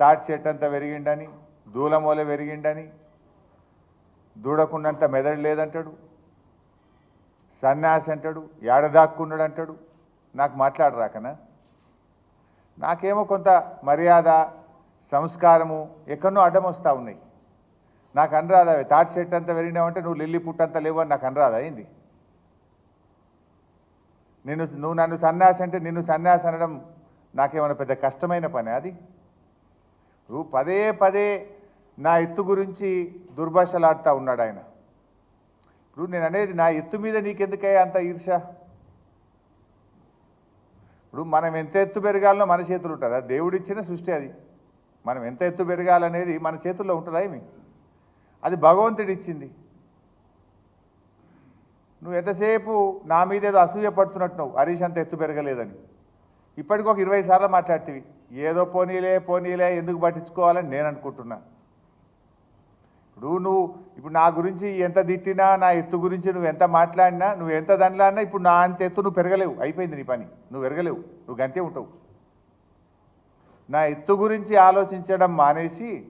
తాటి చెట్టు అంతా పెరిగిండని దూలమూల పెరిగిండని దూడకుండంత మెదడు లేదంటాడు. సన్యాసి అంటాడు ఏడదాక్కున్నాడు అంటాడు నాకు మాట్లాడరాకనా నాకేమో కొంత మర్యాద సంస్కారము ఎక్కడో అడ్డం వస్తూ ఉన్నాయి. నాకు అనరాదా అవి తాటి చెట్టు అంతా పెరిగినావంటే నువ్వు లిల్లి పుట్టంతా లేవు అని నాకు అనరాదా అయింది. నిన్ను నువ్వు నన్ను సన్యాసి అంటే నిన్ను సన్యాసి అనడం నాకేమైనా పెద్ద కష్టమైన పని అది? నువ్వు పదే పదే నా ఎత్తు గురించి దుర్భాషలాడుతూ ఉన్నాడు ఆయన. ఇప్పుడు నేను అనేది నా ఎత్తు మీద నీకెందుకే అంత ఈర్ష? ఇప్పుడు మనం ఎంత ఎత్తు పెరగాలనో మన చేతులు ఉంటుంది. అది దేవుడిచ్చిన సృష్టి అది. మనం ఎంత ఎత్తు పెరగాలనేది మన చేతుల్లో ఉంటుందా ఏమి? అది భగవంతుడు ఇచ్చింది. నువ్వు ఎంతసేపు నా మీద ఏదో అసూయ పడుతున్నట్టు నువ్వు హరీష్ అంత ఎత్తు పెరగలేదని. ఇప్పటికి ఒక ఇరవై సార్లు మాట్లాడితివి. ఏదో పోనీలే పోనీలే ఎందుకు పట్టించుకోవాలని నేను అనుకుంటున్నా. ఇప్పుడు నువ్వు ఇప్పుడు నా గురించి ఎంత తిట్టినా నా ఎత్తు గురించి నువ్వు ఎంత మాట్లాడినా నువ్వు ఎంత దానిలాడినా ఇప్పుడు నా అంత ఎత్తు నువ్వు పెరగలేవు. అయిపోయింది నీ పని. నువ్వు పెరగలేవు నువ్వు గంతే ఉంటావు. నా ఎత్తు గురించి ఆలోచించడం మానేసి